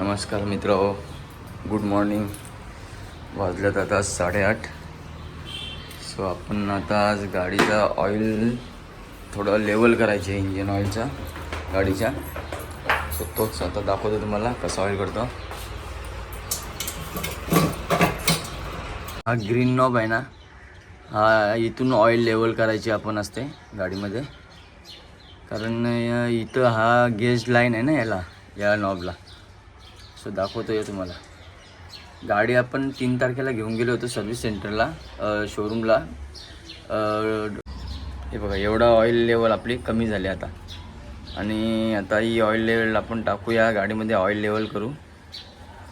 नमस्कार मित्र good morning वाजल्यात आता साडेआठ. सो आपण आता आज गाडीचा ऑइल थोडं लेवल करायचे आहे इंजिन ऑइलचा गाडीच्या. सो तोच आता दाखवतो तुम्हाला कसा ऑइल करतो. हा ग्रीन नॉब आहे ना हा इथून ऑइल लेवल करायची आपण असते गाडीमध्ये. कारण इथं हा गेज लाईन आहे ना याला या नॉबला सो दाखवतो आहे तुम्हाला. गाडी आपण तीन तारखेला घेऊन गेलो होतो सर्व्हिस सेंटरला शोरूमला हे बघा एवढा ऑइल लेवल आपली कमी झाली आता. आणि आता ही ऑइल लेवल आपण टाकूया गाडीमध्ये ऑइल लेवल करू.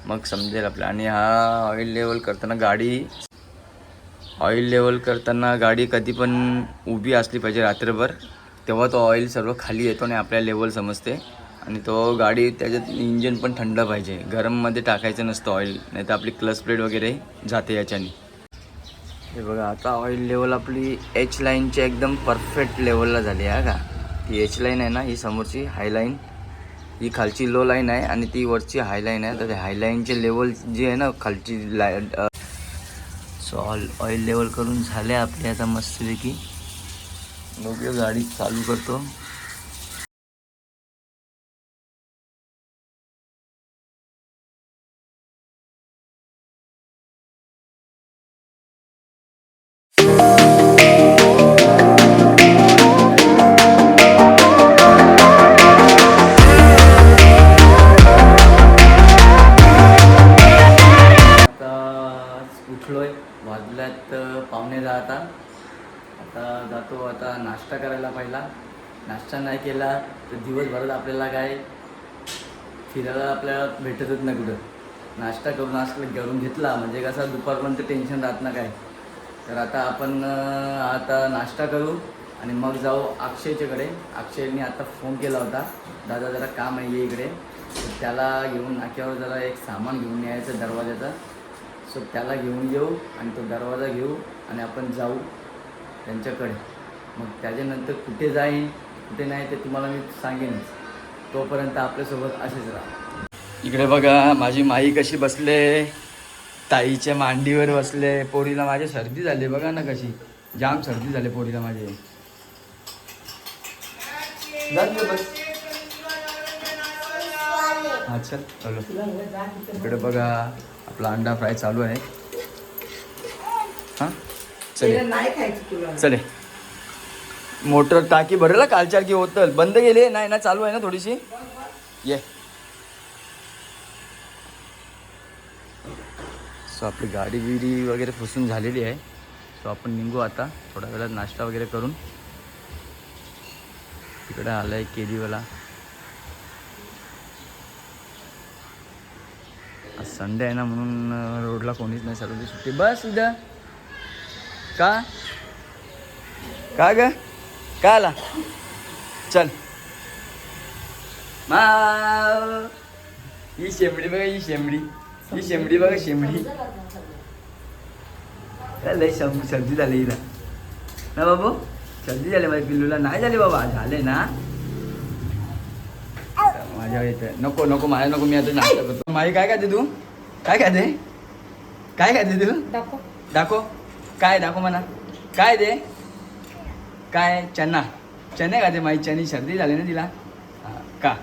मग समजेल आपल्या आणि हा ऑइल लेवल करताना गाडी ऑइल लेवल करताना गाडी कधी पण उभी असली पाहिजे रात्रभर तेव्हा तो ऑइल सर्व खाली येतो आणि आपल्या लेवल समजते. आणि तो गाडी त्याच्यात इंजिन पण थंड पाहिजे. गरममध्ये टाकायचं नसतं ऑइल नाही तर आपली क्लच प्लेट वगैरे जाते याच्याने. हे बघा आता ऑइल लेवल आपली एच लाईनची एकदम परफेक्ट लेवलला झाली आहे का? ती एच लाईन आहे ना ही समोरची हाय लाईन ही खालची लो लाईन आहे आणि ती वरची हाय लाईन आहे. तर त्या हाय लाईनचे लेवल जी आहे ना खालची लाय सो ऑल ऑइल लेवल करून झाले आपली आता मस्तपैकी. बघूया गाडी चालू करतो. केला तर दिवसभरात आपल्याला काय फिरायला आपल्याला भेटतच नाही कुठं. नाश्ता करून नाश्ता करून घेतला म्हणजे कसं दुपारपर्यंत टेन्शन राहत ना काय. तर आता आपण आता नाश्ता करू आणि मग जाऊ अक्षयच्याकडे. अक्षयने आता फोन केला होता दादा जरा काम आहे इकडे. तर त्याला घेऊन नाक्यावर जरा एक सामान घेऊन यायचं दरवाजाचा. सो त्याला घेऊन येऊ आणि तो दरवाजा घेऊ आणि आपण जाऊ त्यांच्याकडे. मग त्याच्यानंतर कुठे जाईन? कुठे नाही ते तुम्हाला मी सांगेनच तोपर्यंत आपल्यासोबत असेच राहा. इकडे बघा माझी माई कशी बसले ताईच्या मांडीवर बसले. पोरीला माझी सर्दी झाली बघा ना कशी. जाम सर्दी झाली पोरीला माझी. बस. हा चल चलो. इकडे बघा आपला अंडा फ्राय चालू आहे. हां? चले नाही खायची तुला. चले मोटर टाकी भरेल कालच्या की होतल. बंद गेली नाही ना चालू आहे ना थोडीशी? ये. सो आपली गाडी बिडी वगैरे पुसून झालेली आहे. सो आपण निघू आता. थोड्या वेळात नाश्ता वगैरे करून. तिकडे आलं आहे केलीवाला. आज संडे आहे ना म्हणून रोडला कोणीच नाही चालवली सुट्टी. बस उद्या का? का ग? का आला चल माव ही शेंबडी बघा ही शेंबडी ही शेंबडी बघा शेंबडी काय लय शं सर्दी झाली हिला ना बाबू सर्दी झाली माझ्या पिल्लूला नाही झाली बाबा झाले ना माझ्या येते नको नको माझ्या नको मी आता नाश्ता करतो माई काय खाते तू काय खाते काय खाते तू दाखव दाखव काय दाखव म्हणा काय दे काय चना? चणे का ते माई चनी सर्दी झाली ना तिला. का?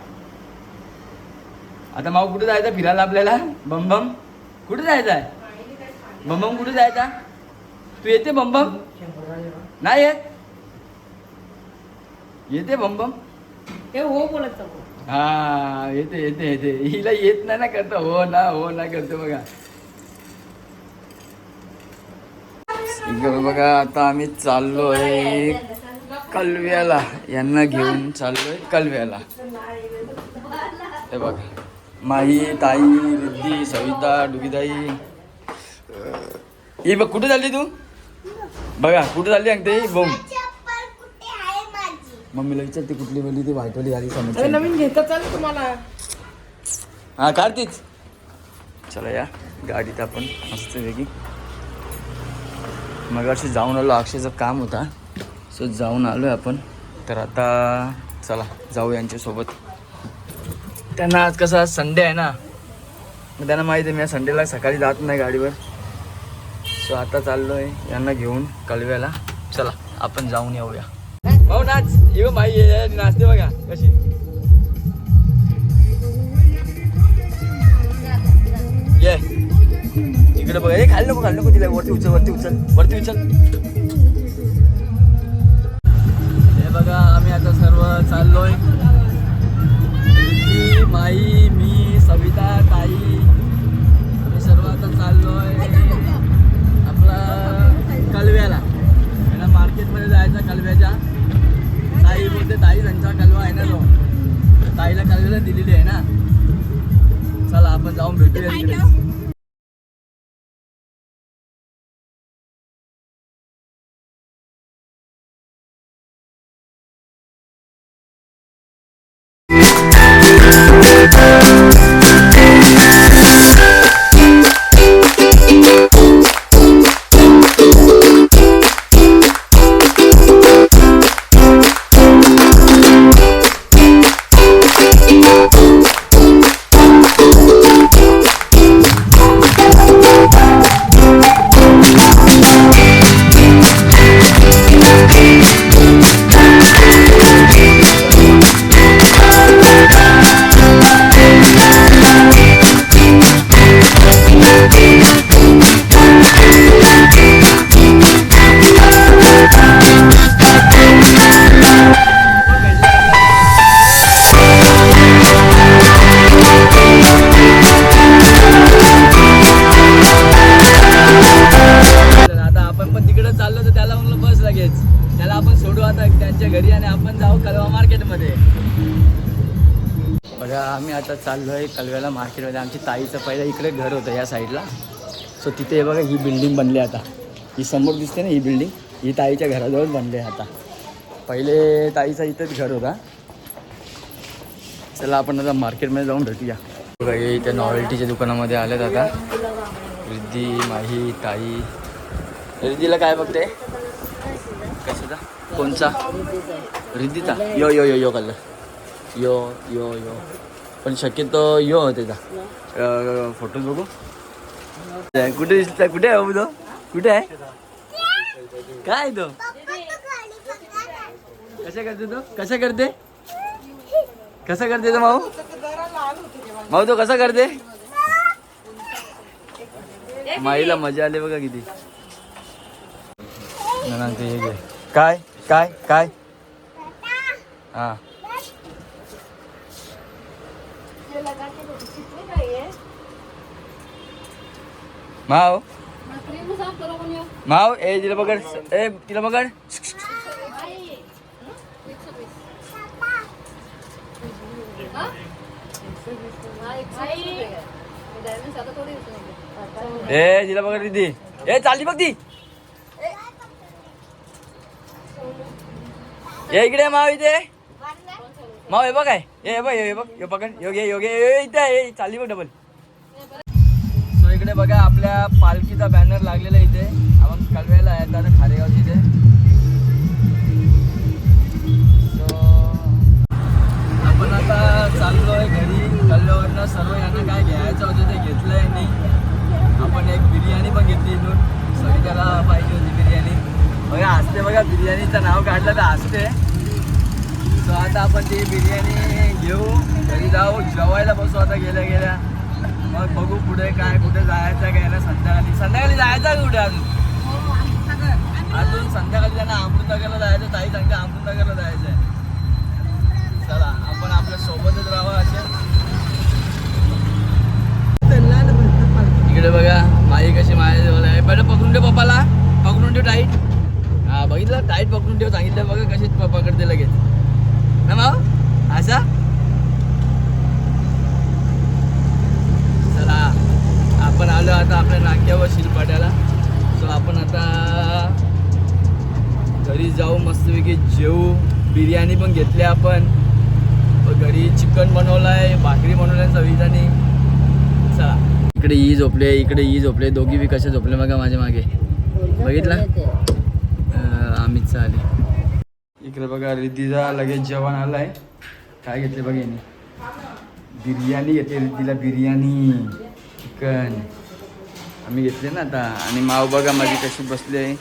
आता माऊ कुठं जायचं फिरायला आपल्याला? बमबम कुठं जायचं आहे बमबम कुठं जायचा? तू येते बमबम नाही येत? येते बमबम हे हो बोलत. हा येते येते येते. हिला येत नाही ना करतो. हो ना हो ना करतो बघा. इकडं बघा आता आम्ही चाललोय कलव्याला. यांना घेऊन चाललोय कलव्याला. हे बघा. माही ताई रिद्धी सविता डुगीताई ही बघ कुठे चालली तू? बघा कुठे चालली सांगते बोम. मम्मीला विचारते कुठली बोलली ती? व्हाईटवाली झाली अरे समजते नवीन घेता चाल तुम्हाला. हा कार्तिक चला या. गाडीत आपण मस्त वेगळी मग अशी जाऊन आलो अक्षयचं काम होता. सो जाऊन आलो आहे आपण. तर आता चला जाऊ यांच्यासोबत. त्यांना आज कसं आज संडे आहे ना. मग त्यांना माहिती आहे मी संडेला सकाळी जात नाही गाडीवर. सो आता चाललो आहे यांना घेऊन कळव्याला चला आपण जाऊन येऊया. भाऊ नाच. येऊ माई नाचते बघा कशी. ये. तिकडे बघ. हे खाली नको खाली नको तिला. वरती उचल वरती उचल. वरती उचल. हे बघा आम्ही आता सर्व चाललोय. माई मी सविता ताई कलव्याला मार्केटमध्ये आमची ताईचं पहिलं इकडे घर होतं या साईडला. सो तिथे हे बघा ही बिल्डिंग बनली आता. ही समोर दिसते ना ही बिल्डिंग ही ताईच्या घराजवळ बनली आहे आता. पहिले ताईचा इथेच घर होता. चला आपण आता मार्केटमध्ये जाऊन भेटूया. बघा हे इथे नॉवेल्टीच्या दुकानामध्ये आलेत आता. रिद्धी माही ताई. रिद्धीला काय बघते? कशाचा? कोणचा? रिद्धीचा यो यो यो यो कलर यो यो यो. पण शक्यतो यो होते त्याचा फोटो बघू. कुठे दिसला? कुठे आहे बाबू तो कुठे आहे? काय आहे तो? कशा करते तो? कशा करते? कसा करते तो माऊ? माऊ तो कसा करते? माईला मजा आली बघा किती. हे. काय? काय? काय? हा. माव माव ए तिला पकड ए तिला पकड ए तिला पकड दिदी ए चालली बघ ती ये इकडे माव इथे माव हे बघ काय हे बघ हे बघ हे पकड योगे योगे इथे आहे चालली बघ डबल सो इकडे बघा आपल्या पालखीचा बॅनर लागलेला आहे इथे. आपण कळवायला आहे आता खारेगाव तिथे आपण आता चाललोय घरी. कल्ल्यावरनं सर्व यांना काय घ्यायचं होतं ते घेतलं मी. आपण एक बिर्याणी पण घेतली इथून. सविताला पाहिजे होती बिर्याणी. बघा असते बघा बिर्याणीचं नाव काढलं तर असते. सो आता आपण ती बिर्याणी घेऊ. घरी जाऊ. जेवायला बसू आता गेल्या गेल्या मग बघू पुढे काय कुठे जायचं काय ना संध्याकाळी संध्याकाळी जायचं कुठे अजून? अजून संध्याकाळी त्यांना अमृतनगरला जायचं ताई सांगते अमृतनगरला जायचं आहे. चला आपण आपल्या सोबतच राहावं असे. इकडे बघा माई कशी माझ्या जवळ आहे. पहिलं पकडून ठेव पप्पाला. पकडून ठेव टाईट हा बघितलं? टाईट पकडून ठेव. सांगितलं बघा कशी प- पकडते लगेच. ना माव असा चला आपण आलो आता आपल्या नाक्यावर शिलपाट्याला सो आपण आता घरी जाऊ मस्तपैकी जेऊ. बिर्याणी पण घेतली आपण. घरी चिकन बनवलं आहे भाकरी बनवलाय सवितानी चला. इकडे ई झोपले इकडे ई झोपले दोघी बी कसे झोपले बघा माझ्या मागे. बघितलं? आम्ही चालेल इकडे बघा रिद्धीचा लगेच जेवण आलाय. काय घेतले बघा बिर्याणी घेतली रिद्धीला बिर्याणी. चिकन. आम्ही घेतले ना आता. आणि माव बघा माझी कशी बसली आहे.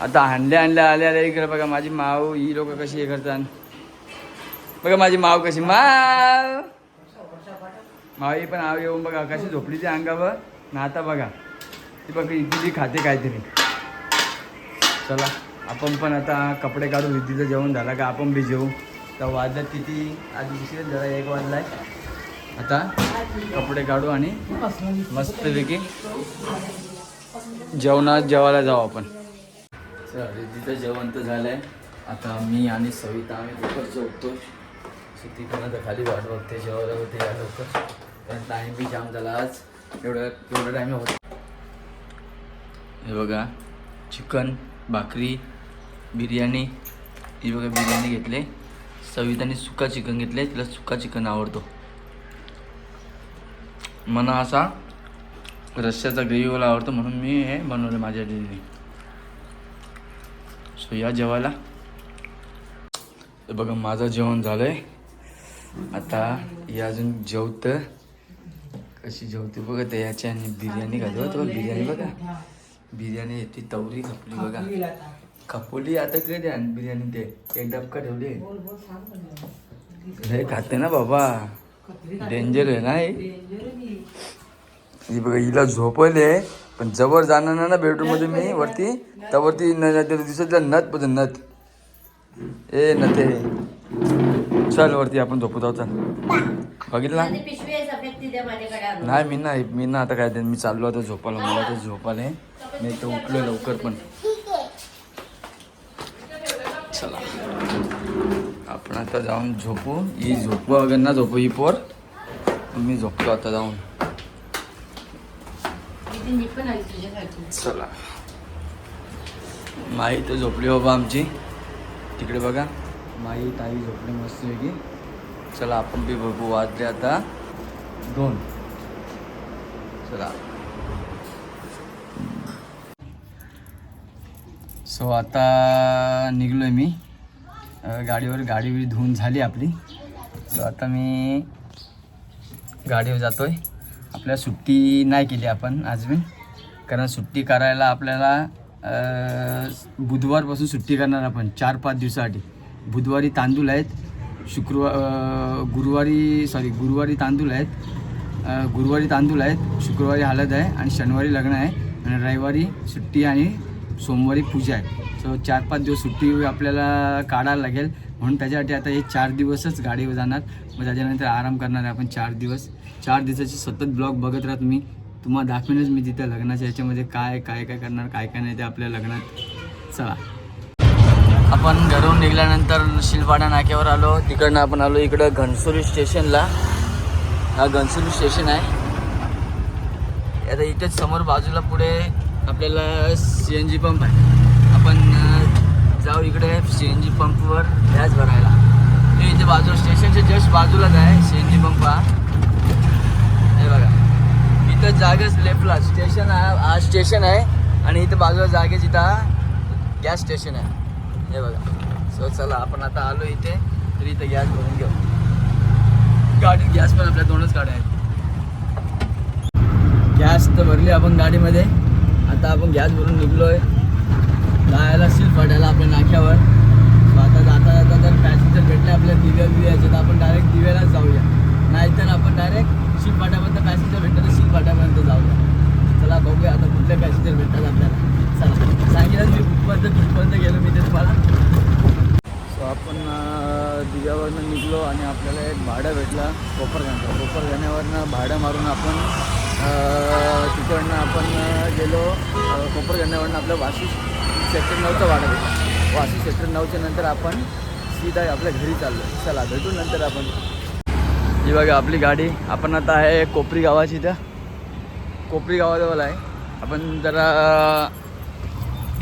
आता हांडल्या हांडल्या आल्या आल्या इकडे बघा. माझी माव ही लोक कशी हे करतात. बघा माझी माव कशी. माव! मावी पण आव येऊन बघा. कशी झोपली ती अंगावर. ना आता बघा. ती बघ किती खाते काहीतरी. चला आपण पण आता कपडे काढून विधीचं जेवण झालं का आपण बी जेवू तर वाजत किती? आज दुसरे जरा एक वाजलाय. आता कपडे काढू आणि मस्तपैकी जेवणात जेवायला जाऊ आपण. चल जेवण तर झालंय. आता मी आणि सविता आम्ही लवकर जेवतो ती पण आता खाली वाट बघते जेवायला होते या लवकर. कारण टाईम बी जाम झाला आज. एवढं एवढं टाईम होत. हे बघा चिकन भाकरी बिर्याणी. ही बघा बिर्याणी घेतले. सविताने सुका चिकन घेतले तिला सुका चिकन आवडतो. मला असा रश्श्याचा ग्रेव्हीवाला आवडतो म्हणून मी हे बनवलं माझ्या दिदीने सो या जेवायला. बघा माझं जेवण झालंय. आता या अजून जेवत. कशी जेवते बघा ते याची आणि बिर्याणी घालतो तो बिर्याणी बघा. बिर्याणी येते तवरी खपली बघा. खपवली आता काय द्या बिर्याणी ते? एक डबका ठेवली. खाते ना बाबा. डेंजर आहे ना हे? ही. बघा हिला झोपले पण जवळ जाणार ना बेडरूममध्ये मी वरती त्यावरती न न- दिसत नथ पण नथ ए नथे चल वरती आपण झोपत आहोत चल. बघितला. नाही मी नाही मी ना आता काय मी चाललो आता झोपायला मला तर झोपाले मी तर उठलो लवकर पण. चला. आपण आता जाऊन झोपू. ही झोपू वगैरे ना झोपू ही पोर. मी झोपतो आता जाऊन. चला. माई तर झोपली बाबा आमची. तिकडे बघा. माई ताई झोपली मस्त की चला आपण बी बघू वाजले आता दोन. चला. सो आता निघलोय मी. गाडीवर गाडी बी धुवून झाली आपली. सो आता मी गाडीवर जातो आहे आपल्या सुट्टी नाही केली आपण अजून कारण सुट्टी करायला आपल्याला बुधवारपासून सुट्टी करणार आपण चार पाच दिवसासाठी. बुधवारी तांदूळ आहेत शुक्रवार गुरुवारी सॉरी गुरुवारी तांदूळ आहेत गुरुवारी तांदूळ आहेत शुक्रवारी हळद आहे आणि शनिवारी लग्न आहे. आणि रविवारी सुट्टी आणि सोमवारी पूजा आहे. सो चार पाच दिवस सुट्टी आपल्याला काढायला लागेल. म्हणून त्याच्यासाठी आता हे चार दिवसच गाडीवर जाणार. मग त्याच्यानंतर आराम करणार आहे आपण चार दिवस. चार दिवसाची सतत ब्लॉग बघत राहत मी तुम्हाला दाखवेनच मी तिथे लग्नाच्या याच्यामध्ये काय काय काय करणार काय काय नाही ते आपल्या लग्नात. चला. आपण घरून निघाल्यानंतर शिलवाडा नाक्यावर आलो. तिकडनं आपण आलो इकडं घनसोली स्टेशनला. हा घनसोली स्टेशन आहे. आता इथेच समोर बाजूला पुढे आपल्याला सी एन जी पंप आहे. आपण जाऊ इकडे सी एन जी पंपवर गॅस भरायला. हे इथे बाजू स्टेशनच्या जस्ट बाजूलाच आहे सी एन जी पंप हा. हे बघा. इथं जागेच लेफ्टला स्टेशन आहे हा स्टेशन आहे आणि इथं बाजूला जागेच इथं गॅस स्टेशन आहे. हे बघा. सो चला आपण आता आलो इथे तर इथं गॅस भरून घेऊ. गाडीत गॅस पण आपल्या दोनच गाड्या आहेत गॅस तर भरली आपण गाडीमध्ये. आता आपण गॅस भरून निघलो आहे जायला सील फाटायला आपल्या नाक्यावर. आता जाता जाता जर पॅसेंजर भेटले आपल्या दिव्या दिव्याचे तर आपण डायरेक्ट दिव्यालाच जाऊया. नाहीतर आपण डायरेक्ट सील फाट्यापर्यंत पॅसेंजर भेटलं तर सील फाट्यापर्यंत जाऊया. चला बघूया आता कुठले पॅसेंजर भेटतात आपल्याला. चला सांगितलं मी कुठपर्यंत कुठपर्यंत गेलो मी ते तुम्हाला. सो आपण दिव्यावरनं निघलो आणि आपल्याला एक भाडं भेटलं. कोपरगावचं कोपरगाण्यावरनं भाडं मारून आपण तिकडनं आपण गेलो. अं, आपलं वाशी सेक्टर नऊचं भाडं भेटलं वाशी सेक्टर नऊच्या नंतर आपण सीधा आपल्या घरी चाललो. चला भेटू नंतर आपण. ही बघा आपली गाडी. आपण आता आहे कोपरी गावाची इथं. कोपरी गावाजवळ आहे. आपण जरा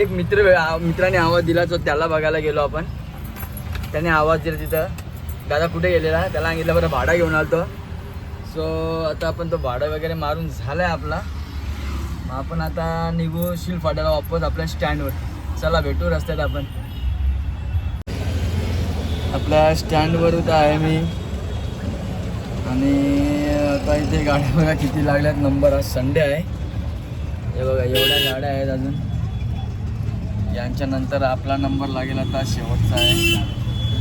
एक मित्र मित्राने आवाज दिला जो त्याला बघायला गेलो आपण. त्याने आवाज दिला तिथं. दादा कुठे गेलेला? त्याला सांगितलं बरं भाडा घेऊन आलतो. सो आता आपण तो भाडं वगैरे मारून झाला आहे आपला. मग आपण आता निघू शिल फाट्याला वापस आपल्या स्टँडवर. चला भेटू रस्त्यात आपण. आपल्या स्टँडवर होता आहे मी. आणि आता इथे गाड्या बघा किती लागल्यात. नंबर आज संडे आहे. हे बघा एवढ्या गाड्या आहेत अजून. यांच्यानंतर आपला नंबर लागेल आता शेवटचा आहे.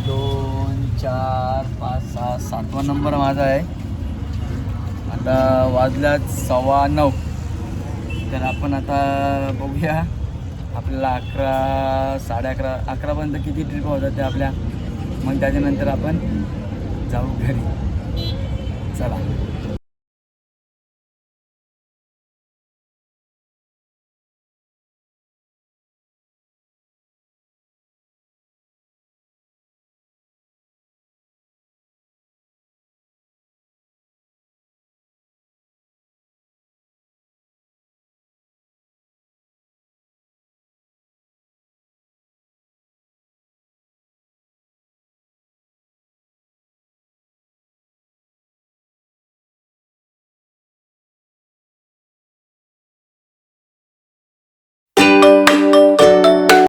दोन चार पाच सहा सातवा नंबर माझा आहे. आता वाजल्यात सव्वा नऊ. तर आपण आता बघूया आपल्याला अकरा साडे अकरा अकरापर्यंत किती ट्रिप होतात त्या आपल्या. मग त्याच्यानंतर आपण जाऊ घरी. चला.